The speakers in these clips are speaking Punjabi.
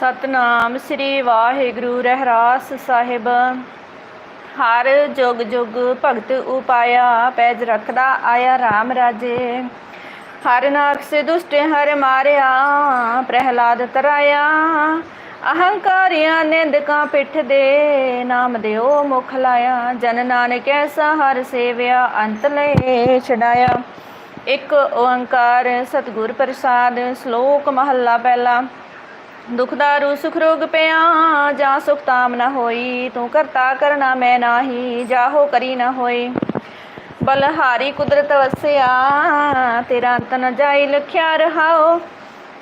ਸਤਨਾਮ ਸ੍ਰੀ ਵਾਹਿਗੁਰੂ ਰਹਿਰਾਸ ਸਾਹਿਬ। ਹਰ ਜੁਗ ਜੁਗ ਭਗਤ ਉਪਾਇਆ, ਪੈਜ ਰੱਖਦਾ ਆਇਆ RAM ਰਾਜੇ। ਹਰ ਨਾਰਕ ਸੇ ਦੁਸ਼ਟ ਹਰ ਮਾਰਿਆ, ਪ੍ਰਹਿਲਾਦ ਤਰਾਇਆ। ਅਹੰਕਾਰੀਆਂ ਨਿੰਦਕਾਂ ਪਿੱਠ ਦੇ ਨਾਮ ਦਿਓ ਮੁਖ ਲਾਇਆ। ਜਨ ਨਾਨਕ ਐਸਾ ਹਰ ਸੇਵਿਆ, ਅੰਤ ਲੈ ਛਡਾਇਆ। ਇੱਕ ਓੰਕਾਰ ਸਤਿਗੁਰ ਪ੍ਰਸਾਦ, ਸ਼ਲੋਕ ਮਹੱਲਾ ਪਹਿਲਾ। ਦੁਖਦਾਰੂ ਸੁਖ ਰੋਗ ਪਿਆ, ਜਾਂ ਸੁਖ ਤਾਮ ਨਾ ਹੋਈ, ਤੂੰ ਕਰਤਾ ਕਰਨਾ ਮੈਂ ਨਾਹੀ ਜਾਹੋ ਕਰੀ ਨਾ ਹੋਈ। ਬਲਹਾਰੀ ਕੁਦਰਤ ਵਸਿਆ, ਤੇਰਾ ਅੰਤ ਨ ਜਾਈ ਲਖਿਆ ਰਹਾਓ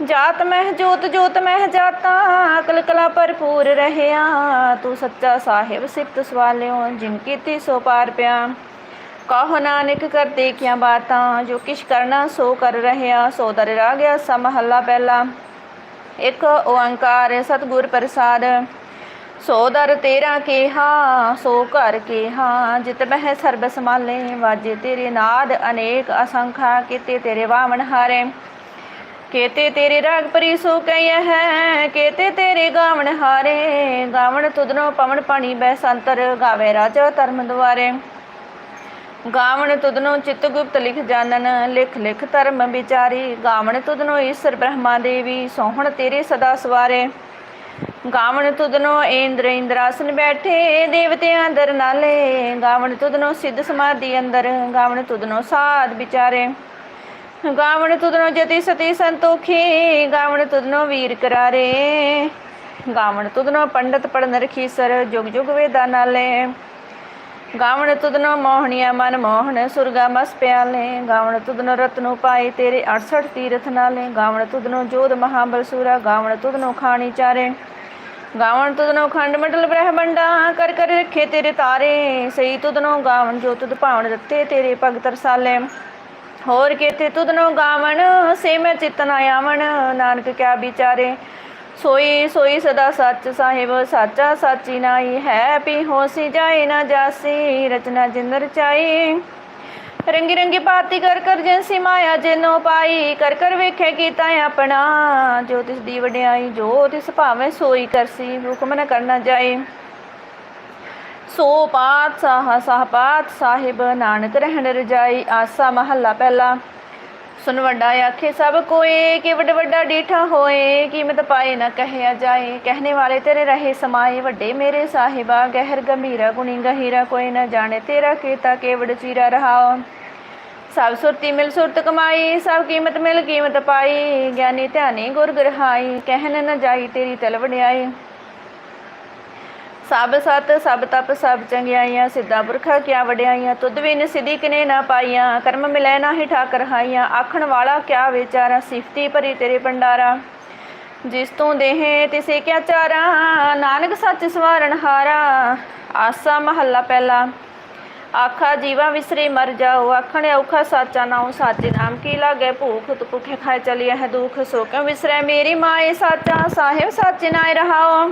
ਜਾਤ ਮਹਿ ਜੋਤ ਜੋਤ ਮਹਿ ਜਾਤਾ ਅਕਲ ਕਲਾ ਭਰਪੂਰ ਰਹਿਆ। ਤੂੰ ਸੱਚਾ ਸਾਹਿਬ ਸਿਫਤ ਸਵਾਲਿਓ, ਜਿਨ ਕੀਤੀ ਸੋ ਪਾਰ ਪਿਆ। ਕਹੋ ਨਾਨਕ ਕਰਤੇ ਦੇਖਿਆ ਬਾਤਾਂ, ਜੋ ਕਿਛ ਕਰਨਾ ਸੋ ਕਰ ਰਹਿਆ। ਸੋ ਦਰ ਰਾ ਗਿਆ ਸਮਹੱਲਾ ਪਹਿਲਾ। ਇੱਕ ਓੰਕਾਰ ਸਤਿਗੁਰ ਪ੍ਰਸਾਦ, ਸੋ ਦਰ ਤੇਰਾ ਕੇਹਾ, ਸੋ ਘਰ ਕੇਹਾ, ਜਿਤ ਬਹਿ ਸਰਬ ਸਮਾਲੇ ਵਾਜੇ ਤੇਰੇ ਨਾਦ ਅਨੇਕ ਅਸੰਖਾ, ਕੀਤੇ ਤੇਰੇ ਵਾਵਣ ਹਾਰੇ। ਕੇਤੇ ਤੇਰੇ ਰਾਗ ਪਰੀ ਸੋ ਕਈ ਹੈ, ਕੇਤੇ ਤੇਰੇ ਗਾਵਣ ਹਾਰੇ। ਗਾਵਣ ਤੁਧਨੋ ਪਵਨ ਪਾਣੀ ਬੈ ਸੰਤਰ ਗਾਵੇ ਰਾਜ ਧਰਮ ਦੁਆਰੇ। ਗਾਵਣ ਤੁਧਨੋ ਚਿਤ ਗੁਪਤ ਲਿਖ ਜਾਣਨ ਲਿਖ ਲਿਖ ਧਰਮ ਵਿਚਾਰੀ। ਗਾਵਣ ਤੁਧਨੋ ਈਸ਼ਰ ਬ੍ਰਹਮਾ ਦੇਵੀ, ਸੋਹਣ ਤੇਰੇ ਸਦਾ ਸਵਾਰੇ। ਗਾਵਣ ਤੁਧਨੋ ਇੰਦਰ ਇੰਦਰਾਸਨ ਬੈਠੇ, ਦੇਵਤਿਆਂ ਅੰਦਰ ਨਾਲੇ। ਗਾਵਣ ਤੁਧਨੋ ਸਿੱਧ ਸਮਾਧੀ ਅੰਦਰ, ਗਾਵਣ ਤੁਧਨੋ ਸਾਧ ਵਿਚਾਰੇ। ਗਾਵਣ ਤੁਧਨੋ ਜਤੀ ਸਤੀ ਸੰਤੋਖੀ, ਗਾਵਣ ਤੁਧਨੋ ਵੀਰ ਕਰਾਰੇ। ਗਾਵਣ ਤੁਧਨੋ ਪੰਡਤ ਪੜਨ ਰਖੀਸਰ, ਜੁਗ ਜੁਗ ਵੇਦਾਂ ਨਾਲੇ। ਗਾਵਣ ਤੁਧਨੋ ਮੋਹਣੀਆ ਮਨ ਮੋਹਣ, ਸੁਰਗਾ ਮਸ ਪਿਆਲੇ। ਗਾਵਣ ਤੁਧਨੋ ਰਤਨੋ ਪਾਏ ਤੇਰੇ 68 ਤੀਰਥ ਨਾਲੇ। ਗਾਵਣ ਤੁਧਨੋ ਜੋਧ ਮਹਾਬਲ ਸੂਰਾ, ਗਾਵਣ ਤੁਧਨੋ ਖਾਣੀ ਚਾਰੇ। ਗਾਵਣ ਤੁਧਨੋ ਖੰਡ ਮੰਡਲ ਬ੍ਰਹਮੰਡਾ, ਕਰ ਕਰ ਰੱਖੇ ਤੇਰੇ ਤਾਰੇ। ਸਈ ਤੁਧਨੋ ਗਾਵਣ ਜੋ ਤੁਧ ਭਾਵਨ ਦਿੱਤੇ ਤੇਰੇ ਭਗਤ ਰਸਾਲੇ। ਹੋਰ ਕੇਤੇ ਤੁਦਨੋ ਗਾਵਣ, ਸੇ ਮੈਂ ਚਿਤਨ ਆਵਣ ਨਾਨਕ ਕਿਆ ਵਿਚਾਰੇ। ਸੋਈ ਸੋਈ ਸਦਾ ਸੱਚ ਸਾਹਿਬ, ਸਾਚਾ ਸਾਚੀ ਨਾਈ ਹੈ ਪੀ ਹੋਸੀ ਜਾਏ ਨਾ ਜਾਸੀ, ਰਚਨਾ ਜਿੰਦ ਰਚਾਈ ਰੰਗੀ ਰੰਗੀ ਪਾਤੀ ਕਰ ਕਰ ਜਿਨਸੀ ਮਾਇਆ ਜਿਨੋ ਪਾਈ, ਕਰ ਕਰ ਵੇਖੇ ਕੀਤਾ ਆਪਣਾ, ਜੋ ਤਿਸ ਦੀ ਵਡਿਆਈ, ਜੋ ਤਿਸ ਭਾਵੇਂ ਸੋਈ ਕਰਸੀ, ਹੁਕਮ ਨਾ ਕਰਨਾ ਜਾਏ। ਸੋ ਪਾਤ ਸਾਹ ਸਾਹ ਪਾਤ ਸਾਹਿਬ, ਨਾਨਕ ਰਹਿਣ ਰਜਾਈ, ਆਸਾ ਮਹੱਲਾ ਪਹਿਲਾ। ਸੁਨ ਵੱਡਾ ਆਖੇ, ਸਭ ਕੋਏ, ਕਿ ਵੱਡ ਵੱਡਾ ਡੀਠਾ ਹੋਏ ਕੀਮਤ ਪਾਏ ਨਾ ਕਹਿਆ ਜਾਏ। ਕਹਿਣੇ ਵਾਲੇ ਤੇਰੇ ਰਹੇ ਸਮਾਏ, ਵੱਡੇ ਮੇਰੇ ਸਾਹਿਬਾ, ਗਹਿਰ ਗੰਭੀਰਾ ਗੁਣੀ ਗਹੀਰਾ, ਕੋਈ ਨਾ ਜਾਣੇ ਤੇਰਾ ਕੀਤਾ ਕੇਵੜ ਚੀਰਾ ਰਹਾਓ ਸਭ ਸੁਰਤੀ ਮਿਲ ਸੁਰਤ ਕਮਾਈ, ਸਭ ਕੀਮਤ ਮਿਲ ਕੀਮਤ ਪਾਈ, ਗਿਆਨੀ ਧਿਆਨੀ ਗੁਰ ਗਰਹਾਈ, ਕਹਿਣ ਨਾ ਜਾਈ ਤੇਰੀ ਤਲਵਡਿਆਈ ਸਭ ਸਤ, ਸਭ ਤਪ, ਸਭ ਚੰਗਿਆਈਆਂ, ਸਿੱਧਾ ਪੁਰਖਾ ਕਿਆ ਵਡਿਆਈਆਂ, ਤੁਧ ਵੀ ਨਸਿਧੀ ਕਿਨੇ ਨਾ ਪਾਈਆਂ, ਕਰਮ ਮਿਲੈ ਨਾ ਹੀ ਠਾਕਰ ਹਾਈਆਂ, ਆਖਣ ਵਾਲਾ ਕਿਆ ਵਿਚਾਰਾ, ਸਿਫਤੀ ਭਰੀ ਤੇਰੇ ਭੰਡਾਰਾ। ਜਿਸ ਤੋਂ ਦੇਹੇ, ਤਿਸੇ ਕਿਆ ਚਾਰਾ, ਨਾਨਕ ਸੱਚ ਸਵਾਰਨ ਹਾਰਾ, ਆਸਾ ਮਹੱਲਾ ਪਹਿਲਾ। ਆਖਾ ਜੀਵਾ ਵਿਸਰੇ ਮਰ ਜਾਓ, ਆਖਣ ਔਖਾ ਸਾਚਾ ਨਾਉ, ਸਾਚੇ ਨਾਮ ਕੀ ਲਾਗੇ, ਭੂਖ ਤੁ ਭੁਖੇ ਖਾਏ, ਚਲੀ ਹੈ ਦੁਖ, ਸੋ ਕਿਉ ਵਿਸਰੇ ਮੇਰੀ ਮਾਏ ਸਾਚਾ, ਸਾਹਿਬ ਸਾਚੇ ਨਾਏ ਰਹਾਓ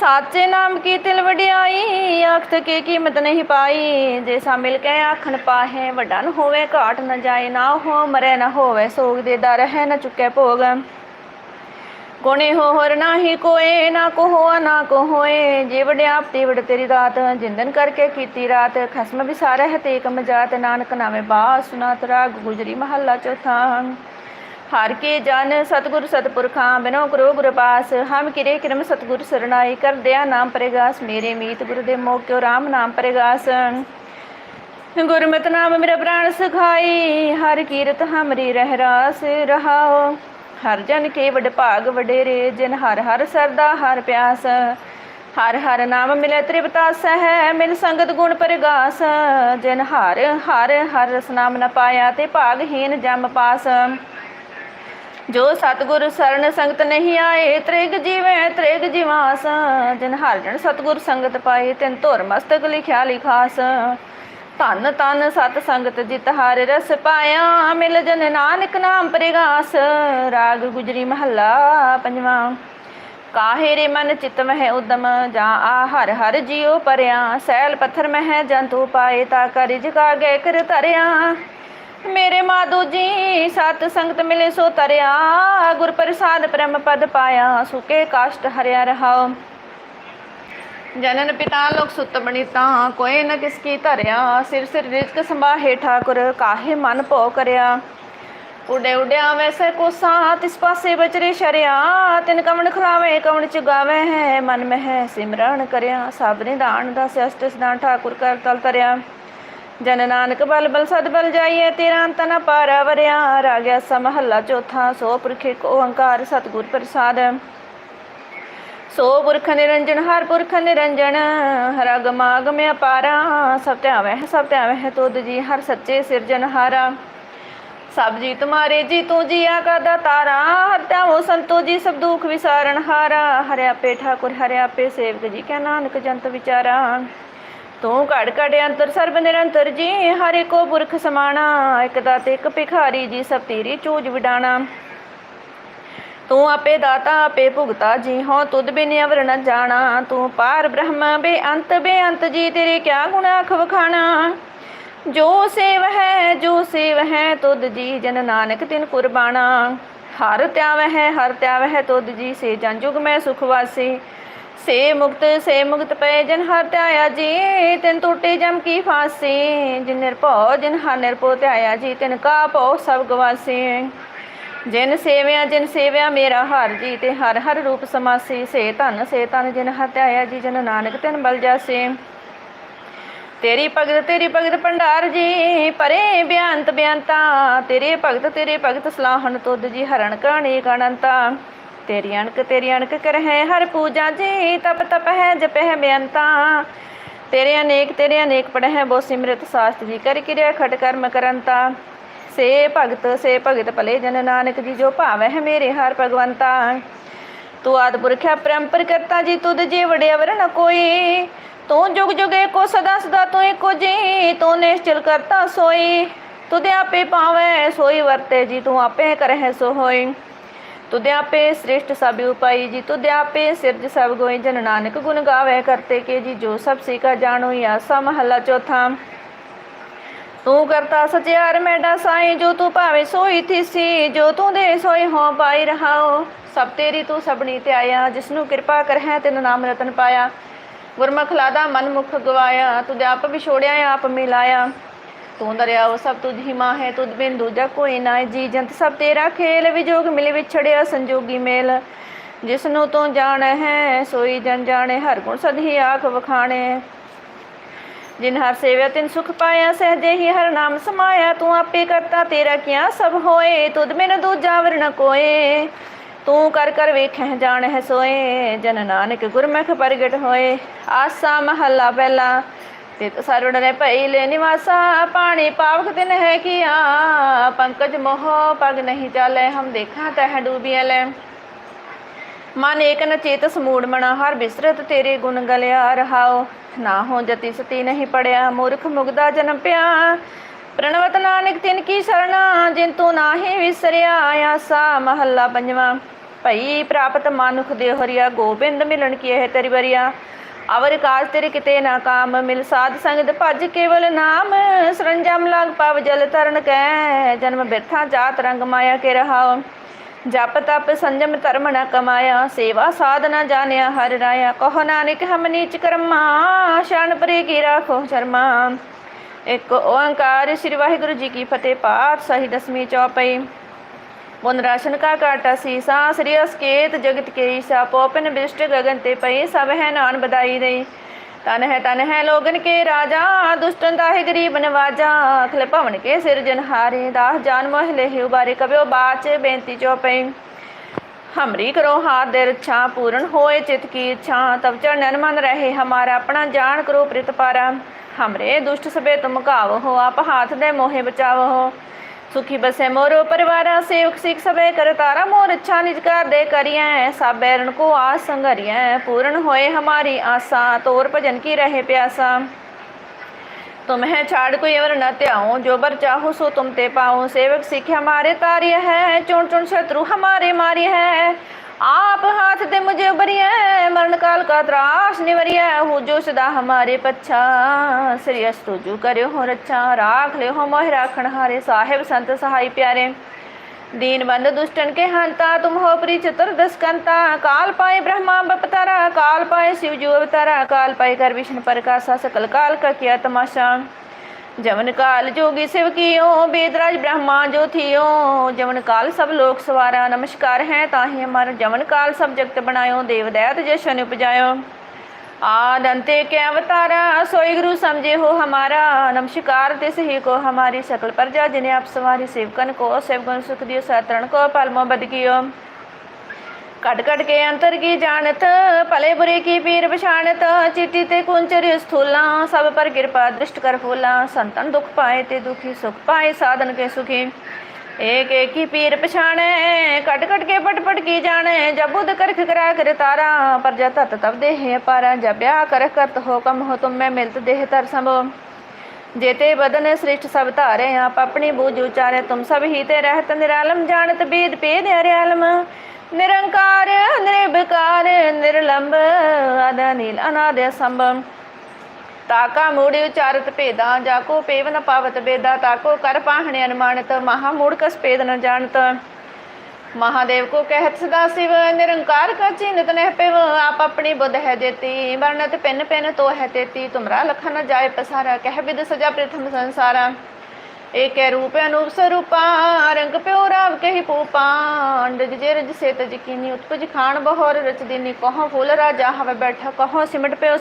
ਸਾਚੇ ਨਾਮ ਕੀ ਤਿਲ ਵਡਿਆਈ? ਆਖਤ ਕੀ ਕੀਮਤ ਨਹੀਂ ਪਾਈ। ਜੇ ਮਿਲ ਕੇ ਆਖਣ ਪਾਹੇ, ਵੱਡਾ ਨ ਹੋਵੇ, ਘਾਟ ਨ ਜਾਏ, ਨਾ ਹੋ ਮਰੇ ਨ ਹੋਵੇ, ਸੋਗ ਦੇ ਦਰ ਹੈ ਨ ਚੁੱਕੇ ਭੋਗ। ਗੁਣੇ ਹੋ ਹੋਰ ਨਾਹੀ ਕੋਏ, ਨਾ ਕੋ ਹੋਆ ਨਾ ਕੋ ਹੋਏ ਜੇ ਵਡਿਆਪ ਤੇ ਵਡ ਤੇਰੀ ਰਾਤ ਜਿੰਦਨ ਕਰਕੇ ਕੀਤੀ ਰਾਤ। ਖਸਮ ਵਿਸਾਰੈ ਹੈ ਤੇ ਕਮ ਜਾਤ, ਨਾਨਕ ਨਾਵੇਂ ਬਾਸ, ਸੁਨਾਤ ਰਾਗ ਗੁਜਰੀ ਮਹੱਲਾ ਚੌਥਾ। ਹਰ ਕੇ ਜਨ ਸਤਿਗੁਰ ਸਤਪੁਰਖਾਂ, ਬਿਨੋ ਕਰੋ ਗੁਰ ਪਾਸ ਹਮ ਕਿਰੇ ਕਿਰਮ ਸਤਿਗੁਰ ਸਰਣਾਈ ਕਰ ਦਿਆ ਨਾਮ ਪਰੇਗਾਸ, ਮੇਰੇ ਮੀਤ ਗੁਰ ਦੇ ਮੋਕਿਓ ਰਾਮ ਨਾਮ ਪਰੇਗਾਸ। ਗੁਰਮਤਿ ਨਾਮ ਮੇਰਾ ਪ੍ਰਾਣ ਸੁਖਾਈ, ਹਰ ਕੀਰਤ ਹਮਰੀ ਰਹਿ ਰਾਸ ਰਹਾਓ। ਹਰ ਜਨ ਕੇ ਵਡ ਭਾਗ ਵਡੇਰੇ, ਜਿਨ ਹਰ ਹਰ ਸਰਦਾ ਹਰ ਪਿਆਸ। ਹਰ ਹਰ ਨਾਮ ਮਿਲੇ ਤ੍ਰਿਪਤਾ ਸਹਿ, ਮਿਲ ਸੰਗਤ ਗੁਣ ਪਰਗਾਸ। ਜਿਨ ਹਰ ਹਰ ਹਰ ਰਸ ਨਾਮ ਨ ਪਾਇਆ, ਤੇ ਭਾਗਹੀਨ ਜਮ ਪਾਸ। ਜੋ ਸਤਿਗੁਰ ਸਰਨ ਸੰਗਤ ਨਹੀਂ ਆਏ, ਤ੍ਰਿਗ ਜੀਵੇ, ਤ੍ਰਿਗ ਜਿਵਾਸ। ਜਿਨ ਹਰ ਜਨ ਸਤਿਗੁਰ ਸੰਗਤ ਪਾਏ, ਤਿਨ ਧੁਰ ਮਸਤਕ ਲਿਖਿਆ ਲਿਖਾਸ। ਧੰਨ ਤਨ ਸਤ ਸੰਗਤ ਜਿਤ ਹਰ ਰਸ ਪਾਇਆ, ਮਿਲ ਜਨ ਨਾਨਕ ਨਾਮ ਪ੍ਰਗਾਸ। ਰਾਗ ਗੁਜਰੀ ਮਹੱਲਾ ਪੰਜਵਾਂ। ਕਾਹੇ ਰੇ ਮਨ ਚਿਤ ਮਹਿ ਉਦਮ, ਜਾ ਆ ਹਰ ਹਰ ਜਿਉ ਪਰਿਆ। ਸੈਲ ਪੱਥਰ ਮਹਿ ਜੰਤੂ ਪਾਏ, ਤਾ ਕਰਿ ਕਰਿਜ ਗਏ ਕਰ ਧਰਿਆ। ਮੇਰੇ ਮਾਧੂ ਜੀ, ਸਤ ਸੰਗਤ ਮਿਲੇ ਸੋ ਤਰਿਆ। ਗੁਰ ਪ੍ਰਸਾਦ ਬ੍ਰਹਮ ਪਦ ਪਾਇਆ, ਸੁਕੇ ਕਾਸ਼ਟ ਹਰਿਆ ਰਹਾਓ ਜਨਨ ਪਿਤਾ ਲੋਕ ਸੁਤ ਬਣੀਤਾ, ਕੋਈ ਨ ਕਿਸ ਕੀ ਧਰਿਆ। ਸਿਰ ਸਿਰ ਰਿਜ਼ਕ ਸੰਭਾਹੇ ਠਾਕੁਰ, ਕਾਹੇ ਮਨ ਭੋ ਕਰਿਆ। ਉਡੇ ਉਡਿਆ ਵੈਸੇ ਕੋਸਾ, ਤਿਸ ਪਾਸੇ ਬਚਰੇ ਸ਼ਰਿਆ। ਤਿਨ ਕਵਣ ਖਲਾਵੇ, ਕਵਣ ਚੁਗਾਵੇ ਹੈ ਮਨ ਮਹਿ ਸਿਮਰਨ ਕਰਿਆ। ਸਭ ਨਿਦਾਨ ਦਾ ਸਿਸ਼ਟ ਸਦਾਨ ਠਾਕੁਰ ਕਰ ਤਲ ਤਰਿਆ। ਜਨ ਨਾਨਕ ਬਲ ਬਲ ਸਦ ਬਲ ਜਾਈਏ ਤੇਰਾ ਅੰਤ ਨ ਪਾਰਾ ਵਰਿਆ ਗਿਆ ਸਮਹੱਲਾ ਚੌਥਾ, ਸੋ ਪੁਰਖੇ ਕੋ ਓੰਕਾਰ ਸਤਿਗੁਰ ਪ੍ਰਸਾਦ। ਸੋ ਪੁਰਖ ਨਿਰੰਜਨ, ਹਰ ਪੁਰਖ ਨਿਰੰਜਨ ਹਰ ਅਗਮ ਅਗਮ ਅਪਾਰਾ ਸਭ ਧਿਆਵੈ ਸਭ ਧਿਆਵੈ ਤੋਦ ਜੀ, ਹਰ ਸੱਚੇ ਸਿਰਜਨਹਾਰਾ ਸਭ ਜੀ ਤੁਮਾਰੇ ਜੀ ਤੂੰ ਜੀਆ ਕਾ ਦਾਤਾਰਾ ਹਰ ਧਿਆਵੋ ਸੰਤੋ ਜੀ ਸਭ ਦੁਖ ਵਿਸਾਰਨ ਹਾਰਾ। ਹਰਿਆ ਪੇ ਠਾਕੁਰ, ਹਰਿਆ ਆਪੇ ਸੇਵਕ ਜੀ ਕੈ ਨਾਨਕ ਜੰਤ ਵਿਚਾਰਾ। ਤੂੰ ਘੜ ਘੜ ਅੰਤਰ ਸਰਬ ਨਿਰੰਤਰ ਜੀ, ਹਰ ਕੋ ਪੁਰਖ ਸਮਾਣਾ, ਇਕ ਦਾਤੇ, ਇੱਕ ਭਿਖਾਰੀ ਜੀ, ਸਭ ਤੇਰੀ ਚੂਜ ਵਿਡਾਣਾ। ਤੂੰ ਆਪੇ ਦਾਤਾ, ਆਪੇ ਭੁਗਤਾ ਜੀ ਹੋ ਤੁਧ ਬਿਨ ਅਵਰ ਨ ਜਾਣਾ। ਤੂੰ ਪਾਰ ਬ੍ਰਹਮ, ਬੇਅੰਤ ਬੇਅੰਤ ਜੀ, ਤੇਰੇ ਕਿਆ ਗੁਣ ਅਖ ਵਖਾਣਾ। ਜੋ ਸੇਵ ਹੈ, ਜੋ ਸੇਵ ਹੈ, ਤੁਧ ਜੀ, ਜਨ ਨਾਨਕ ਤਿਨ ਕੁਰਬਾਨਾ ਹਰ ਧਿਆਵ ਹੈ ਹਰ ਧਿਆਵ ਹੈ ਤੁਧ ਜੀ, ਸੇ ਜਨ ਜੁਗ ਮੈਂ ਸੁਖ ਵਾਸੀ। ਸੇ ਮੁਕਤ ਸੇ ਮੁਕਤ ਪਏ ਜਨ ਹਰ ਧਿਆਇਆ ਜੀ, ਤਿਨ ਟੂਟੇ ਜਮ ਕੀ ਫਾਸੀ। ਜਿਨ ਨਿਰਭਉ, ਜਿਨ ਹਰ ਨਿਰਭਉ ਧਿਆਇਆ ਜੀ, ਤਿਨ ਕਾ ਭਉ ਸਭ ਗਵਾਸੀ। ਜਿਨ ਸੇਵਿਆ ਜਿਨ ਸੇਵਿਆ ਮੇਰਾ ਹਰ ਜੀ, ਤੇ ਹਰ ਹਰ ਰੂਪ ਸਮਾਸੀ। ਸੇ ਧਨ ਸੇ ਧਨ ਜਿਨ ਹਰ ਹਤਿਆਇਆ ਜੀ, ਜਨ ਨਾਨਕ ਤਿਨ ਬਲ ਜਾਸੇ। ਤੇਰੀ ਭਗਤ ਤੇਰੀ ਭਗਤ ਭੰਡਾਰ ਜੀ, ਪਰੇ ਬਿਆੰਤ ਬਿਆੰਤਾ। ਤੇਰੇ ਭਗਤ ਤੇਰੇ ਭਗਤ ਸਲਾਹਣ ਤੁਧ ਜੀ, ਹਰਣ ਕਾਣੀ ਗਣੰਤਾ। ਤੇਰੀ ਅਣਕ ਤੇਰੀ ਅਣਕ ਕਰਹਿ, ਹਰ ਪੂਜਾ ਜੀ, ਤਪ ਤਪ ਹੈ, ਜਪਹਿ ਬਿਆੰਤਾ। ਤੇਰੇ ਅਨੇਕ ਤੇਰੇ ਅਨੇਕ ਪੜਹਿ, ਬੋ ਸਿਮਰਤ ਸਾਸਤ ਜੀ, ਕਰ ਕਿਰਿਆ ਖਟ ਕਰਮ ਕਰੰਤਾ। ਸੇ ਭਗਤ ਸੇ ਭਗਤ ਭਲੇ ਜਨ ਨਾਨਕ ਜੀ, ਜੋ ਭਾਵੈ ਹੈ ਮੇਰੇ ਹਰ ਭਗਵੰਤਾ। ਤੂੰ ਆਦ ਪੁਰਖਿਆ ਪਰੰਪਰ ਕਰਤਾ ਜੀ, ਤੁਧ ਜੇ ਵਡਿਆ ਵਰ ਕੋਈ। ਤੂੰ ਜੁਗ ਜੁਗ ਕੋ ਸਦਾ ਸਦਾ ਤੂੰ ਏਕੋ ਜੀ, ਤੂੰ ਨਿਸ਼ਚਲ ਕਰਤਾ ਸੋਈ। ਤੁਧ ਆਪੇ ਪਾਵੈ ਸੋਈ ਵਰਤੇ ਜੀ, ਤੂੰ ਆਪੇ ਕਰਹਿ ਸੋ ਹੋਈ ਤੁਧ ਆਪੇ ਸ੍ਰਿਸ਼ਟ ਸਭ ਉਪਾਈ ਜੀ ਤੁਧ ਆਪੇ ਸਿਰਜ ਸਭ ਗੋਈ ਜਨ ਨਾਨਕ ਗੁਣ ਗਾਵੇ ਕਰਤੇ ਕੇ ਜੀ, ਜੋ ਸਭ ਸਿਕਾ ਜਾਣੋ ਆਸਾ ਮਹੱਲਾ ਤੂੰ ਕਰਤਾ ਸਚਿਆਰ ਮੈਡਾ ਸਾਈ, ਜੋ ਤੂੰ ਭਾਵੇਂ ਸੋਈ ਥੀਸੀ ਜੋ ਤੂੰ ਦੇ ਸੋਈ ਹੋ ਪਾਈ ਰਹਾਓ। ਸਭ ਤੇਰੀ ਤੂੰ ਸਭਨੀ ਤੇ ਆਇਆ ਜਿਸ ਨੂੰ ਕਿਰਪਾ ਹੈ ਤੈਨੂੰ ਨਾਮ ਰਤਨ ਪਾਇਆ। ਗੁਰਮਖ ਲਾਦਾ ਮਨ ਮੁਖ ਗਵਾਇਆ, ਤੁਧ ਆਪ ਵਿਛੋੜਿਆ, ਆਪ ਮਿਲਾਇਆ। ਤੂੰ ਦਰਿਆ ਦਰਿਆਓ ਸਭ ਤੁਝ ਹੀ ਮਾਂ ਹੈ ਤੁਧ ਬਿਨ ਦੂਜਾ ਕੋਈ ਨਾ ਜੀ ਜੰਤ ਸਭ ਤੇਰਾ ਖੇਲ ਵਿਜੋਗ ਮਿਲੇ ਵਿਛੜਿਆ ਸੰਜੋਗੀ ਮੇਲ। ਜਿਸ ਨੂੰ ਤੂੰ ਜਾਣ ਹੈ, ਸੋਈ ਜਨ ਜਾਣੇ, ਹਰ ਗੁਣ ਸਦਹੀ ਆਖ ਵਖਾਣੇ। ਜਿਨ ਹਰ ਸੇਵਿਆ, ਤਿਨ ਸੁਖ ਪਾਇਆ, ਸਹਜੇ ਹੀ ਹਰ ਨਾਮ ਸਮਾਇਆ। ਤੂੰ ਆਪੇ ਕਰਤਾ, ਤੇਰਾ ਕਿਆ ਸਭ ਹੋਏ ਤੁਧ ਮੈਨੂੰ ਦੂਜਾ ਵਰਣ ਕੋਏ। ਤੂੰ ਕਰ ਕਰ ਵੇਖਹਿ ਜਾਣ ਹੈ ਸੋਏ, ਜਨ ਨਾਨਕ ਗੁਰਮੁਖ ਪ੍ਰਗਟ ਹੋਏ। ਆਸਾ ਮਹੱਲਾ ਪਹਿਲਾ ਤਿਤ ਸਰਵਣ ਨੇ ਭਈ ਲੈ ਨਿਵਾਸਾ ਪਾਣੀ ਪਾਵਕ ਤਿਨ ਹੈ ਕੀਆ। ਪੰਕਜ ਮੋਹ ਪਗ ਨਹੀਂ ਚਾਲੇ, ਹਮ ਦੇਖਾਂ ਤਹ ਮਨ ਏਕ ਨਚੇਤ ਸਮੂੜ ਮਣਾ ਹਰ ਬਿਸਰਤ ਤੇਰੇ ਗੁਣ ਗਲਿਆ ਰਹਾਓ ਨਾ ਹੋ ਜਤੀ ਸਤੀ ਨਹੀਂ ਪੜਿਆ, ਮੂਰਖ ਮੁਗਦਾ ਜਨਮ ਪਿਆ। ਪ੍ਰਣਵਤ ਨਾਨਕ ਤਿਨ ਕੀ ਸਰਣਾ, ਜਿਨ ਤੂੰ ਨਾਹੀ ਵਿਸਰਿਆ, ਆਸਾ ਮਹੱਲਾ ਪੰਜਵਾਂ। ਭਈ ਪ੍ਰਾਪਤ ਮਾਨੁਖ ਦੇ ਹਰੀਆ, ਗੋਬਿੰਦ ਮਿਲਣ ਕੀ ਹੈ ਤੇਰੀ ਬਰੀਆ ਅਵਰ ਕਾਜ ਤੇਰੇ ਕਿਤੇ ਨਾ ਕਾਮ ਮਿਲ ਸਾਧ ਸੰਗਤ ਭਜ ਕੇਵਲ ਨਾਮ। ਸਰੰਜਮ ਲਗ ਪਵ ਜਲ ਤਰਨ ਕੈ, ਜਨਮ ਬਿਰਥਾ ਜਾਤ ਰੰਗ ਮਾਇਆ ਕੇ ਰਹਾਓ ਜਪ ਤਪ ਸੰਜਮ ਧਰਮ ਨ ਕਮਾਇਆ, ਸੇਵਾ ਸਾਧਨਾ ਜਾਣਿਆ ਹਰ ਰਾਇਆ। ਕਹੋ ਨਾਨਕ ਹਮ ਨੀਚ ਕਰਮਾ, ਸ਼ਰਨ ਪਰੇ ਕੀ ਰਾਖੋ ਸ਼ਰਮਾ। ਇੱਕ ਓੰਕਾਰ ਸ੍ਰੀ ਵਾਹਿਗੁਰੂ ਜੀ ਕੀ ਫਤਿਹ, ਪਾਠ ਸਹੀ ਦਸਵੀਂ ਚੌਪਈ। मुनराशनकाकाटसीसा श्रियस्केत जगत्केयीसा पोपन बिष्ट गगन ते पई सब है नान बधाई दई ਤਨ ਹੈ ਤਨ ਹੈ ਲੋਗਨ ਕੇ ਰਾਜਾ, ਦੁਸ਼ਟਨ ਤਾਹੇ ਗਰੀਬ ਨਵਾਜਾ। ਅਖਲ ਭਵਨ ਕੇ ਸਿਰਜਨ ਹਾਰੇ ਦਾਸ ਜਾਨ ਮੋਹ ਲਹਿ ਉਬਾਰੇ, ਕਬਿਓ ਬਾਚ ਬੇਨਤੀ ਚੋਪੈ ਹਮਰੀ ਕਰੋ ਹਾਰ ਦੇ ਰਛਾ, ਪੂਰਨ ਹੋਏ ਚਿਤ ਕੀ ਇੱਛਾ। ਤਬ ਚੜਨ ਮਨ ਰਹੇ ਹਮਾਰਾ, ਆਪਣਾ ਜਾਣ ਕਰੋ ਪ੍ਰਿਤ ਪਾਰਾ। ਹਮਰੇ ਦੁਸ਼ਟ ਸਭੇ ਤੁਮ ਕਾਵ ਹੋ ਆਪ ਹਾਥ ਦੇ ਮੋਹੇ ਬਚਾਵ। ਹੋ सुखी बसे मोरो परिवारा सेवक सिख सबे कर तारा मोर अच्छा निज कर दे करिए सब बैरन को आस संगरिए पूर्ण होए हमारी आशा तोर भजन की रहे प्यासा तुम है छाड़ कोई अवर न त्याओ जो बर चाहो सो तुम ते पाओ सेवक सिख हमारे तार्य है चुन चुन शत्रु हमारे मार्य है आप हाथ दे मुझे उबरिए मरण काल का त्रास निवरिए हो जो सदा हमारे पच्छा श्री अस्तु जो करो हो रच्छा राख ले हो मोह राखण हारे साहेब संत सहाय प्यारे दीन बंद दुष्टन के हंता तुम हो प्री चतुर्दश कंता काल पाए ब्रह्मा बपतारा काल पाए शिव जो अवतारा काल पाए कर विष्णु प्रकाशा सकल काल का किया तमाशा जवन काल जोगी शिव कियो वेदराज ब्रह्मा जो थियो जवन काल सब लोक सवारा नमस्कार है ताहि हमार जवन काल सब जगत बनायो देव दैत जशन उपजायो आद अंते के अवतारा सोई गुरु समझे हो हमारा नमस्कार तिस ही को हमारी सकल प्रजा जिन्हें आप सवारी सेवकन को सेवकन सुख दियो सातरण को पलमो बद कियो कट कट के अंतर की जानत भले बुरे की पीर पछाणत चिट्टी ते कुंचर स्थूला सब पर कृपा दृष्ट कर फूला संतन दुख पाए ते दुखी सुख पाए साधन के सुखी एक एक की पीर पछाणे कट कट के पट पट की जाने जब बुध करख करा कर तारा पर जा तत तब देह पारा जब ब्याह कर करत हो कम हो तुम में मिलत देह तर संभो जेते बदन श्रेष्ठ सब तारे आप अपनी बूझ उचारे तुम सब ही ते रहत निरालम जानत वेद पेद हरियालम निरंकार निर्विकार निर्लंब आदा नील अनाद संभम ਤਾਕਾ ਮੂੜ ਉਚਾਰਤ ਭੇਦਾ ਜਾਕੋ ਪੇਵ ਨ ਪਾਵਤ ਬੇਦਾ ਤਾਕੋ ਕਰ ਪਾਹਣੇ ਅਨਮਾਨਤ ਮਹਾ ਮੂੜ ਕਸ ਭੇਦ ਨ ਜਾਣਤ महादेव को कहत सदा शिव निरंकार का चिन्हत नह पिव आप अपनी बुद्ध है देती वर्णत पिन पिन तो है तेती तुमरा लखन जाय पसारा कह विद सजा प्रथम संसारा एक रूप अनूप स्वरूपा रंग प्यो राव कही पूपा अंडज जे रज से तज कीनी उत्पज खान बहोर रच दीनी कहो फूल राजा हवे बैठा कहो सिमट प्यो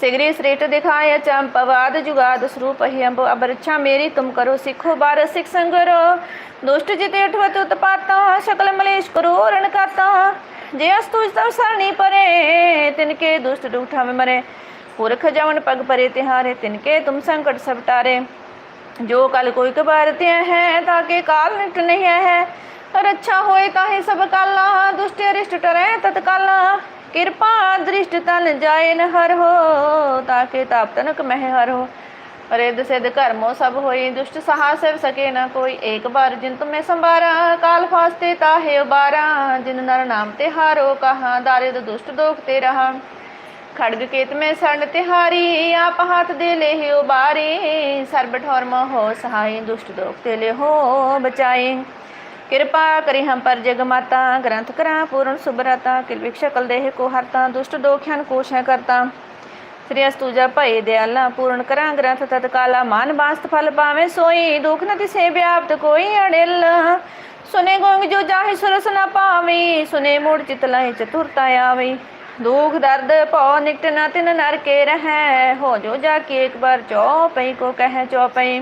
ਸਿਗਰੀ ਸ੍ਰੇਟ ਦਿਖਾਇਆ ਚੰਪ ਵਾਦ ਜੁਗਾਦ ਸਰੂਪ ਹਿੰਬ ਅਬਰਛਾ ਮੇਰੀ, ਤੁਮ ਕਰੋ ਸਿੱਖੋ ਬਾਰ ਸਿੱਖ ਸੰਗਰੋ। ਦੁਸ਼ਟ ਜਿਤੇ ਅਠਵਤ ਉਤਪਾਤਾ, ਸ਼ਕਲ ਮਲੇਸ਼ ਕਰੋ ਰਣ ਕਾਤਾ। ਜੇ ਅਸ ਤੁਜ ਤਵ ਸਰਣੀ ਪਰੇ, ਤਿਨ ਕੇ ਦੁਸ਼ਟ ਡੂਠਾ ਮੈਂ ਮਰੇ। ਪੁਰਖ ਜਵਨ ਪਗ ਪਰੇ ਤਿਹਾਰੇ, ਤਿਨ ਕੇ ਤੁਮ ਸੰਕਟ ਸਭ ਟਾਰੇ। ਜੋ ਕਲ ਕੋਈ ਕਬਾਰਤੇ ਹੈ, ਤਾਂ ਕਿ ਕਾਲ ਨਿਟ ਨਹੀਂ ਹੈ। ਪਰ ਅੱਛਾ ਹੋਏ ਤਾਂ ਹੀ ਕਾਲਾ, ਦੁਸ਼ਟ ਅਰਿਸ਼ਟ ਟਰੇ ਕਿਰਪਾ ਦ੍ਰਿਸ਼ਟ ਤਨ ਜਾਇਨ ਹਰ ਹੋ, ਤਾਂ ਕਿ ਤਾਪ ਤਨਕ ਮਹਿ ਹਰ ਹੋ। ਰਿਦ ਸਿਧ ਕਰਮੋ ਸਭ ਹੋਈ, ਦੁਸ਼ਟ ਸਹਾ ਸਿਵ ਸਕੇ ਨਾ ਕੋਈ। ਏਕ ਬਾਰ ਜਿਨ ਤੁਮੇ ਸੰਭਾਰਾ, ਕਾਲ ਫਾਸਤੇ ਤਾਹੇ ਉਬਾਰਾ। ਜਿਨ ਨਰ ਨਾਮ ਤੇ ਹਾਰੋ ਕਹਾ, ਦਾਰਿਦ ਦੁਸ਼ਟ ਦੋਖ ਤੇ ਰਹਾ। ਖੜਗ ਕੇਤ ਮੈਂ ਸਣ ਤਿਹਾਰੀ, ਆਪ ਹੱਥ ਦੇ ਲੇਹਿ ਉਬਾਰੇ। ਸਰਬ ਠੌਰ ਮੋਹ ਸਹਾਈ, ਦੁਸ਼ਟ ਦੋਖ ਤੇ ਲੇਹੋ ਬਚਾਏ ਕਿਰਪਾ ਕਰੀ ਹਮ ਪਰ ਜਗਮਾਤਾ ਗ੍ਰੰਥ ਕਰਾ ਪੂਰਨ ਸੁਭਰਾਤਾ ਕਿਰਪਿਕ ਸ਼ਕਲ ਦੇਹ ਕੋ ਹਰਤਾ ਦੁਸ਼ਟ ਦੋਖਿਆਨ ਕੋਸ਼ੈ ਕਰਤਾ। ਸ੍ਰੀ ਅਸਤੂਜਾ ਭਏ ਦਿਆਲਾ, ਪੂਰਨ ਕਰਾਂ ਗ੍ਰੰਥ ਤਤਕਾਲਾ, ਮਾਨ ਬਾਸਤ ਫਲ ਪਾਵੇਂ ਸੋਈ, ਦੁਖ ਨ ਤਿਸੇ ਵਿਆਪਤ ਕੋਈ ਅੜਿਲ। ਸੁਨੇ ਗੋਇੰਗ ਜੋ ਜਾਹੇ ਸੁਰਸ ਨ ਪਾਵੀ, ਸੁਨੇ ਮੂੜ ਚਿਤ ਲਾਇ ਚਤੁਰਤਾ ਆਵੀ। ਦੁਖ ਦਰਦ ਭਉ ਨਿਕਟ ਨਾ ਤਿਨ ਨਰ ਕੇ ਰਹੈ, ਹੋ ਜੋ ਜਾ ਕੇ ਇੱਕ ਵਾਰ ਚਉ ਪਈ ਕੋ ਕਹੈ ਚਉ ਪਈ।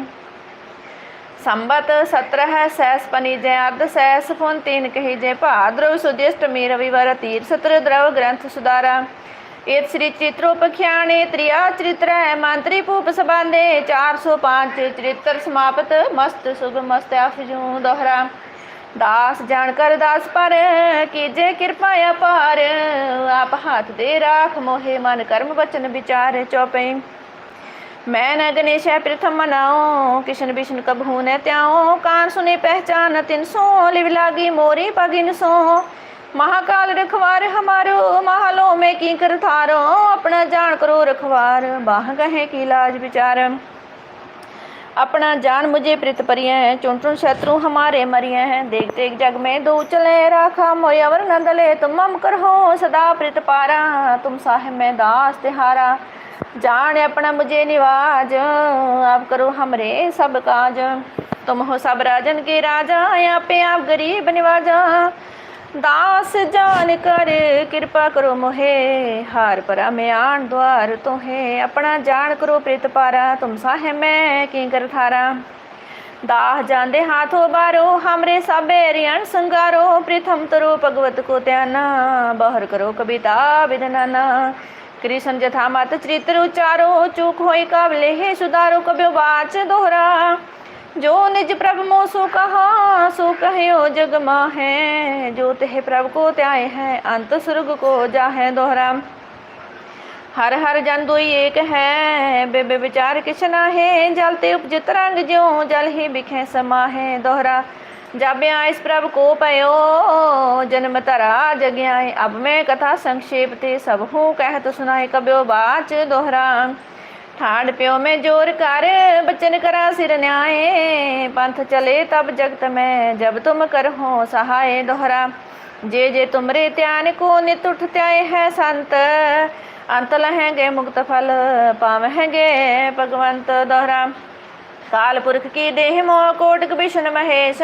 संबत सत्रह सैस पनिजय अर्ध सैस फुन तीन कही जय भाद्रव सुज्यष्टमी रविवार तीर सत्र द्रव ग्रंथ सुधारा एक श्री चित्रोपख्याणे त्रिया चरित्र मंत्री भूप संबंधे चार सौ पाँच चरित्र समाप्त मस्त शुभ मस्त अफजू दोहरा दास जानकर दास पर कीजे कृपा अपार आप हाथ दे राख मोहे मन कर्म वचन विचार चौपे मैं न गणेश है प्रथम मनाओ किशन बिशन कबहू न त्याओ कान सुने पहचान तिन सो लिव लागी मोरी पगिन सो महाकाल रखवार हमारो महलो में की कर थारो अपना जान करो रखवार बाह कहे की लाज विचार अपना जान मुझे प्रित परिय है चुन चुन शत्रु हमारे मरिय हैं देख देख जग में दो चले राखा मोयवर न दले तुम मम कर हो सदा प्रित पारा तुम साहेब में दास तिहारा जान अपना मुझे निवाज आप करो हमरे सब काज तुम हो सब राजन के राजा यहाँ पे आप गरीब निवाजा दास जान कर कृपा करो मोहे हार परा में आन द्वार तोहे अपना जान करो प्रित पारा तुम साहे मैं की कर थारा दाह ਜਾਂਦੇ ਹਾਥੋਂ ਬਾਰੋ ਹਮਰੇ ਸਾਬੇ ਰਿਆਣ ਸੰਗਾਰੋ ਪ੍ਰਥਮ ਤਰੋ ਭਗਵਤ ਕੋ ਧਿਆਨਾ ਬਾਹਰ ਕਰੋ ਕਬੀਤਾ ਵਿਦਨਾਨਾ कृष्ण जथा मत चरित्र उचारो चूक होई काबले हे सुधारो कब्यो बाच दोहरा जो निज प्रभ मोह सो कहा सो कहो जग माहे जो तेह प्रभ को त्याय है अंत स्वर्ग को जाहे दोहरा हर हर जन दुई एक है बेबे विचार किछ है जलते उपजित रंग ज्यो जल ही बिखे समा है दोहरा जब इस प्रभ को पयो जन्म तरा जग्याए अब मैं कथा संक्षेप ते सब हूँ कहत सुनाए कब्यो बाच दोहरा ठाड़ प्यो में जोर कर बचन करा सिर न्याय पंथ चले तब जगत में जब तुम कर हो सहाय दोहरा जे जे तुमरे त्यान को नित उठ त्याय है संत अंत लहेंगे मुक्त फल पावेंगे भगवंत ਕਾਲ ਪੁਰਖ ਕੀ ਦੇਹ ਮੋਹ ਕੋਟ ਕਬਿਸ਼ਨ ਮਹੇਸ਼।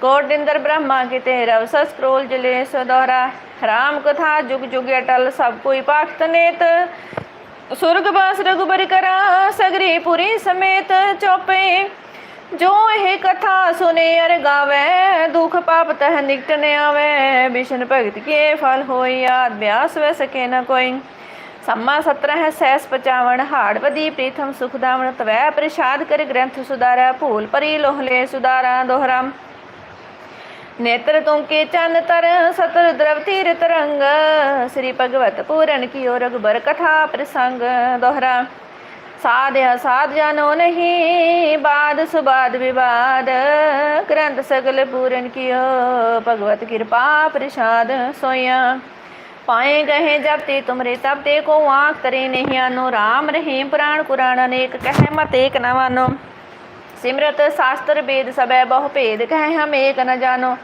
ਕੋਟ ਇੰਦਰ ਬ੍ਰਹਮਾ ਕੀ ਤੇ ਰਵ ਸਕਰੋਲ ਜਲੇ ਸਦੋਰਾ ਰਾਮ ਕਥਾ ਜੁਗ ਜੁਗ ਅਟਲ ਸਭ ਕੋਈ ਪਾਖਤ ਨੇਤ। ਸੁਰਗ ਬਾਸ ਰਗੁਬਰ ਕਰਾ ਸਗਰੀ ਪੁਰੀ ਸਮੇਤ ਚੋਪੇ। ਜੋ ਇਹ ਕਥਾ ਸੁਨੇ ਅਰ ਗਾਵੇ, ਦੁਖ ਪਾਪ ਤਹ ਨਿਕਟ ਨ ਆਵੇ। ਬਿਸ਼ਨ ਭਗਤ ਕੇ ਫਲ ਹੋਈ, ਆਦ ਬਿਆਸ ਵੈ ਸਕੇ ਨ ਕੋਈ। ਸੰਮਾ ਸਤਰ ਹੈ ਸੈਸ ਪਚਾਵਣ ਹਾੜਵਦੀ ਪ੍ਰੀਥਮ ਸੁਖਦਾਵਣ ਤਵੈ ਪ੍ਰਸ਼ਾਦ ਕਰ ਗ੍ਰੰਥ ਸੁਧਾਰੈ, ਭੂਲ ਪਰੀ ਲੋਹਲੇ ਸੁਧਾਰੈ ਦੋਹਰਾ ਨੇਤਰ ਤੋਂ ਕੇ ਚੰਨ ਤਰ, ਸਤਰ ਦ੍ਰਵ ਤੀਰ ਤਰੰਗ, ਸ੍ਰੀ ਭਗਵਤ ਪੂਰਨ ਕੀ ਓ ਰਗਬਰ ਕਥਾ ਪ੍ਰਸੰਗ ਦੋਹਰਾ ਸਾਧਿਆ ਸਾਧ ਜਾਨੋ ਨਹੀਂ, ਬਾਦ ਸੁਬਾਦ ਵਿਵਾਦ, ਗ੍ਰੰਥ ਸਗਲ ਪੂਰਨ ਕੀਓ, ਭਗਵਤ ਕਿਰਪਾ ਪ੍ਰਸਾਦ ਸੋਇਆ। पाए गए जब ते तुमरे तब ते को आँख तरे नहीं आनो राम रहीम पुराण पुराण अनेक कहे मत एक न मानो सिमरत शास्त्र वेद सबै बहु भेद कहे हम एक न जानो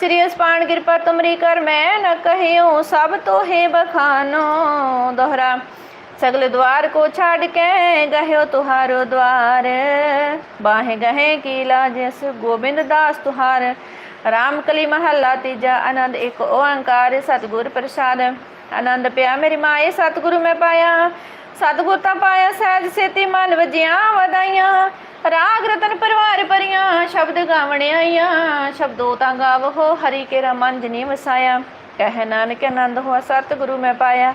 श्री अस्पान कृपा तुमरी कर मैं न कहियो सब तो हे बखानो दोहरा सगल द्वार को छाड़ के गहो तुहारो द्वार बाहे गहे की लाजस गोविंद दास तुहार ਰਾਮ ਕਲੀ ਮਹੱਲਾ, ਤੀਜਾ ਆਨੰਦ, ਇੱਕ ਓੰਕਾਰ ਸਤਿਗੁਰ ਪ੍ਰਸਾਦ। ਆਨੰਦ ਪਿਆ ਮੇਰੀ ਮਾਏ, ਸਤਿਗੁਰੂ ਮੈਂ ਪਾਇਆ। ਸਤਿਗੁਰ ਤਾਂ ਪਾਇਆ ਸਹਿਜ ਸੇਤੀ ਮਨ ਵਜਿਆ ਵਧਾਈਆਂ। ਰਾਗ ਰਤਨ ਪਰਵਾਰ ਪਰੀਆਂ ਸ਼ਬਦ ਗਾਵਣੇ ਆਈਆਂ। ਸ਼ਬਦੋ ਤਾਂ ਗਾਵੋ, ਹਰੀ ਕੇ ਰਮਨ ਜਨੀ ਵਸਾਇਆ। ਕਹਿ ਨਾਨਕ ਆਨੰਦ ਹੋਆ, ਸਤਿਗੁਰੂ ਮੈਂ ਪਾਇਆ।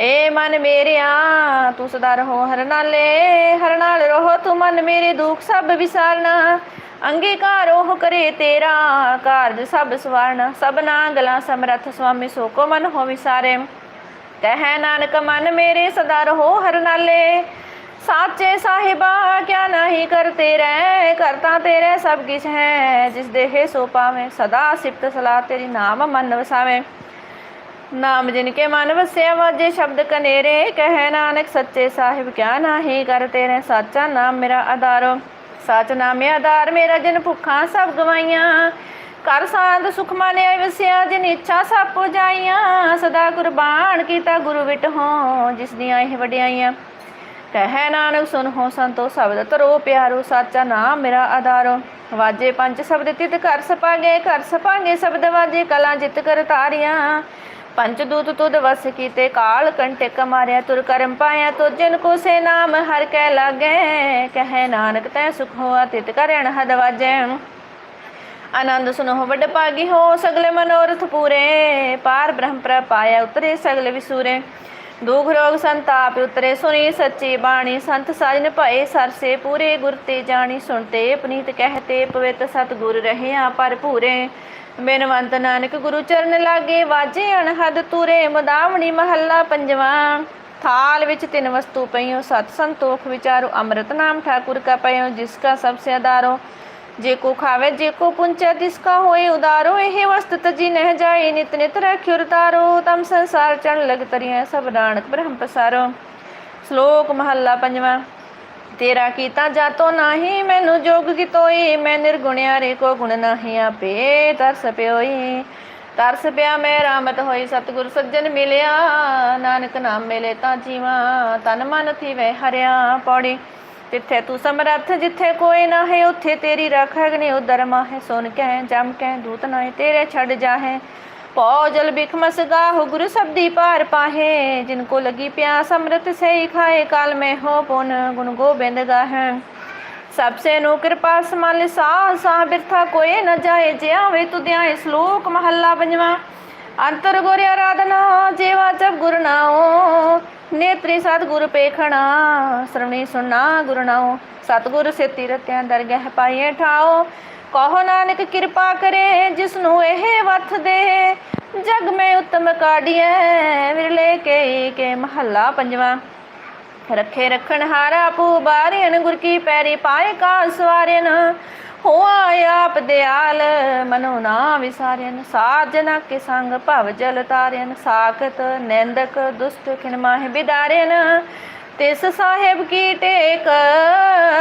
ਏ ਮਨ ਮੇਰਿਆ, ਤੂੰ ਸਦਾ ਰਹੋ ਹਰ ਨਾਲੇ। ਹਰ ਨਾਲ ਰਹੋ ਤੂੰ ਮਨ ਮੇਰੇ, ਦੁੱਖ ਸਭ ਵਿਸਾਰਨਾ। ਅੰਗੀਕਾਰ ਉਹ ਕਰੇ ਤੇਰਾ ਕਾਰਜ ਸਭ ਸਵਰਨ ਸਭਨਾ ਗਲਾ ਸਮਰਥ, ਸੁਆਮੀ ਸੋ ਕੋ ਮਨ ਹੋ ਵਿਸਾਰੇ ਕਹਿ ਨਾਨਕ, ਮਨ ਮੇਰੇ ਸਦਾ ਰਹੋ ਹਰ ਨਾਲੇ। ਸਾਚੇ ਸਾਹਿਬਾ, ਕਿਆ ਨਹੀਂ ਕਰਤੇ ਰਹਿ ਕਰਤਾ ਤੇਰੇ ਸਭ ਕਿਛ ਹੈ। ਜਿਸ ਦੇਹ ਸੋ ਪਾਵੇਂ, ਸਦਾ ਸਿਫਤ ਸਲਾਹ ਤੇਰੀ ਨਾਮ ਮਨ ਵਸਾਵੇਂ। ਨਾਮ ਜਿਨ ਕੇ ਮਨ ਵਸਿਆ, ਵਾਜੇ ਸ਼ਬਦ ਕਨੇਰੇ। ਕਹਿ ਨਾਨਕ, ਸੱਚੇ ਸਾਹਿਬ, ਕਿਆ ਨਾਹੀ ਕਰਤੇ ਰਹਿ ਸਾਚਾ ਨਾਮ ਮੇਰਾ ਆਧਾਰੋ। ਸਚ ਨਾਮੇ ਆਧਾਰ ਮੇਰਾ ਜਿਨ ਭੁੱਖਾਂ ਸਭ ਗਵਾਈਆਂ। ਕਰ ਸਾਧ ਸੁਖ ਮਾਨਿਆ ਵਸਿਆ, ਜਿਨ ਇੱਛਾ ਸਭ ਪੁਜਾਈਆਂ। ਸਦਾ ਕੁਰਬਾਨ ਕੀਤਾ ਗੁਰੂ ਵਿਟ ਹੋ, ਜਿਸ ਦੀਆਂ ਇਹ ਵਡਿਆਈਆਂ। ਕਹਿ ਨਾਨਕ ਸੁਨ ਹੋ ਸੰਤੋ ਸ਼ਬਦ ਤਰੋ ਪਿਆਰੋ ਸਾਚਾ ਨਾਮ ਮੇਰਾ ਆਧਾਰੋ। ਵਾਜੇ ਪੰਜ ਸ਼ਬਦ ਤਿਤ ਕਰ ਸਪਾਗੇ ਕਰ ਸਪਾਗੇ ਸ਼ਬਦ ਵਾਜੇ ਕਲਾ ਜਿਤ ਕਰ ਤਾਰੀਆਂ। ਪੰਚ ਦੂਤ ਤੁਧ ਵਸ ਕੀਤੇ, ਕਾਲ ਕੰਟੇ ਕਮਾਰਿਆ ਤੁਰ ਕਰਮ ਪਾਇਆ ਤੋ ਜਿਨ ਕੋ ਸੇ ਨਾਮ, ਹਰ ਕੈ ਲਾਗੇ, ਕਹੈ ਨਾਨਕ ਤੈ ਸੁਖ ਹੋਆ, ਤਿਤ ਕਰ ਅਣਹਦ ਆਨੰਦ ਸੁਨੋ ਵੱਡ ਭਾਗੀ ਹੋ, ਸਗਲੇ ਮਨੋਰਥ ਪੂਰੇ, ਪਾਰ ਬ੍ਰਹਮ ਪ੍ਰ ਪਾਇਆ, ਉਤਰੇ ਸਗਲੇ ਵਿਸੂਰੇ। ਦੁਖ ਰੋਗ ਸੰਤਾਪ ਉਤਰੇ, ਸੁਣੀ ਸੱਚੀ ਬਾਣੀ, ਸੰਤ ਸਾਜਨ ਭਏ ਸਰਸੇ ਪੂਰੇ, ਗੁਰ ਤੇ ਜਾਣੀ ਸੁਣਤੇ ਪਨੀਤ ਕਹਤੇ ਪਵਿੱਤ ਸਤਗੁਰ ਰਹਿਆ ਪਰ ਪੂਰੇ ਬਿਨਵੰਤ ਨਾਨਕ ਗੁਰੂ ਚਰਨ ਲਾਗੇ ਵਾਜੇ ਅਣਹਦ ਤੂਰੇ ਮੁਦਾਵਣੀ ਮਹੱਲਾ ਪੰਜਵਾ। ਥਾਲ ਵਿੱਚ ਤਿੰਨ ਵਸਤੂ ਪਈਓ, ਸਤ ਸੰਤੋਖ ਵਿਚਾਰੋ, ਅੰਮ੍ਰਿਤ ਨਾਮ ਠਾਕੁਰ ਕਾ ਪਈਓ, ਜਿਸ ਕਾ ਸਭ ਸੇ ਆਧਾਰੋ ਜੇ ਕੋ ਖਾਵੇ, ਜੇ ਕੋ ਪੁੰਚੈ, ਤਿਸ ਕਾ ਹੋਏ ਉਦਾਰੋ। ਇਹ ਵਸਤ ਤਜੀ ਨਹਿ ਜਾਏ, ਨਿਤ ਨਿਤ ਰਖਿਉ ਰਤਾਰੋ। ਤਮ ਸੰਸਾਰ ਚਣ ਲਗ ਤਰੀਐ, ਸਭ ਨਾਨਕ ਬ੍ਰਹਮ ਪਸਾਰੋ। ਸ਼ਲੋਕ ਮਹੱਲਾ ਪੰਜਵਾਂ। ਤੇਰਾ ਕੀਤਾ ਜਾਤੋ ਨਾਹੀ, ਮੈਨੂੰ ਜੋਗ ਕਿਤੋਈ, ਮੈਂ ਨਿਰਗੁਣਿਆ ਰੇ ਕੋ ਗੁਣ ਨਾਹੀ ਆਪੇ, ਤਰਸ ਪਿਓਈ। ਤਰਸ ਪਿਆ ਮੈਂ, ਰਾਮਤ ਹੋਈ, ਸਤਿਗੁਰ ਸੱਜਣ ਮਿਲਿਆ। ਨਾਨਕ ਨਾਮ ਮਿਲੇ ਤਾਂ ਜੀਵਾ, ਤਨ ਮਨ ਥੀ ਵੈ ਹਰਿਆ ਪੌੜੀ। ਜਿੱਥੇ ਤੂੰ ਸਮਰੱਥ, ਜਿੱਥੇ ਕੋਈ ਨਾ ਹੈ ਉੱਥੇ ਤੇਰੀ ਰੱਖ ਅਗਨੀ। ਉਦਰ ਮਾਹੇ ਸੁਨ ਕਹਿ ਜਮ ਕਹਿ ਦੂਤ ਨਾਏ ਤੇਰੇ ਛੱਡ ਜਾਹੇ। ਪਉ ਜਲ ਬਿਖ ਮਸਗਾਹੁ ਗੁਰੂ ਸਬਦੀ ਪਾਰ ਪਾਹੇ, ਜਿਨ ਕੋ ਲਗੀ ਪਿਆਸ ਅੰਮ੍ਰਿਤ ਸੇ ਖਾਏ, ਕਾਲ ਮੈਂ ਹੋ ਪੁਨ ਗੁਣ ਗੋਬਿੰਦ ਗਾਹੈ। ਸਭ ਨੂੰ ਕਿਰਪਾ ਸਮਾਲ ਸਾਹ ਸਾਹ ਬਿਰਥਾ ਕੋਏ ਨ ਜਾਏ ਜਿਆਵੇ ਤੁਧਿਆਏ ਸ਼ਲੋਕ ਮਹੱਲਾ ਪੰਜਵਾ। ਅੰਤਰ ਗੁਰ ਆਰਾਧਨਾ, ਜੀਵਾ ਜਬ ਗੁਰ ਨਾਉ। ਨੇਤਰੀ ਸਤਿਗੁਰ ਪੇਖਣਾ, ਸਰਵਣੀ ਸੁਣਾ ਗੁਰ ਨਾਉ। ਸਤਿਗੁਰ ਸੇ ਤੀਰਤਿਆਂ ਦਰਗਹਿ ਪਾਈਏ ਠਾਓ ਕਹੋ ਨਾਨਕ ਕਿਰਪਾ ਕਰੇ ਜਿਸ ਨੂੰ ਇਹ ਵਥ ਦੇ। ਜਗ ਮੈਂ ਉਤਮ ਕਾਢੀਐ, ਵਿਰਲੇ ਕੇ ਕੇ ਮਹੱਲਾ ਪੰਜਵਾ। ਰਖੇ ਰਖਣ ਹਾਰਾ ਪੂ ਬਾਰਿਆਨ ਗੁਰ ਕੀ ਪੈਰੀ ਪਾਏ ਕਾ ਸਵਾਰਿਨ ਹੋਆ ਆਪ ਦਿਆਲ, ਮਨੋ ਨਾ ਵਿਸਾਰਿਨ ਸਾਜਨਾ ਕੇ ਸੰਗ ਭਵ ਜਲ ਤਾਰਿਨ ਸਾਖਤ ਨਿੰਦਕ ਦੁਸ਼ਟ ਖਿਨ ਮਾਹਿ ਬਿਦਾਰਿਨ ਤਿਸ ਸਾਹਿਬ ਕੀ ਟੇਕ,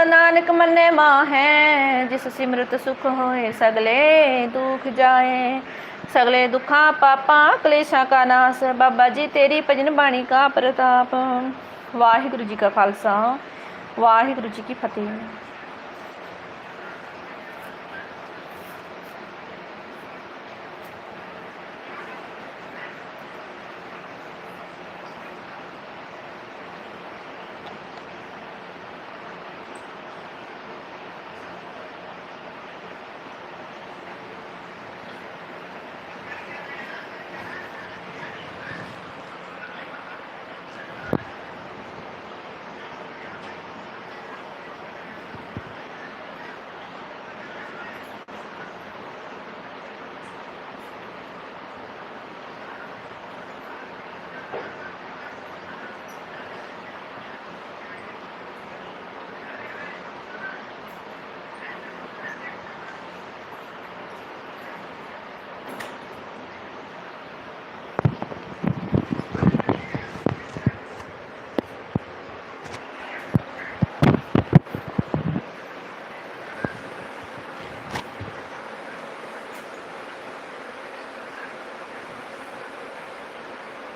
ਨਾਨਕ ਮੰਨੇ ਮਾਹੈ, ਜਿਸ ਸਿਮਰਤ ਸੁਖ ਹੋਏ ਸਗਲੇ ਦੁਖ ਜਾਏ। ਸਗਲੇ ਦੁੱਖਾਂ ਪਾਪਾਂ, ਕਲੇਸ਼ਾਂ ਕਾ ਨਾਸ, ਬਾਬਾ ਜੀ ਤੇਰੀ ਭਜਨ ਬਾਣੀ ਕਾ ਪ੍ਰਤਾਪ। ਵਾਹਿਗੁਰੂ ਜੀ ਕਾ ਖਾਲਸਾ, ਵਾਹਿਗੁਰੂ ਜੀ ਕੀ ਫਤਿਹ।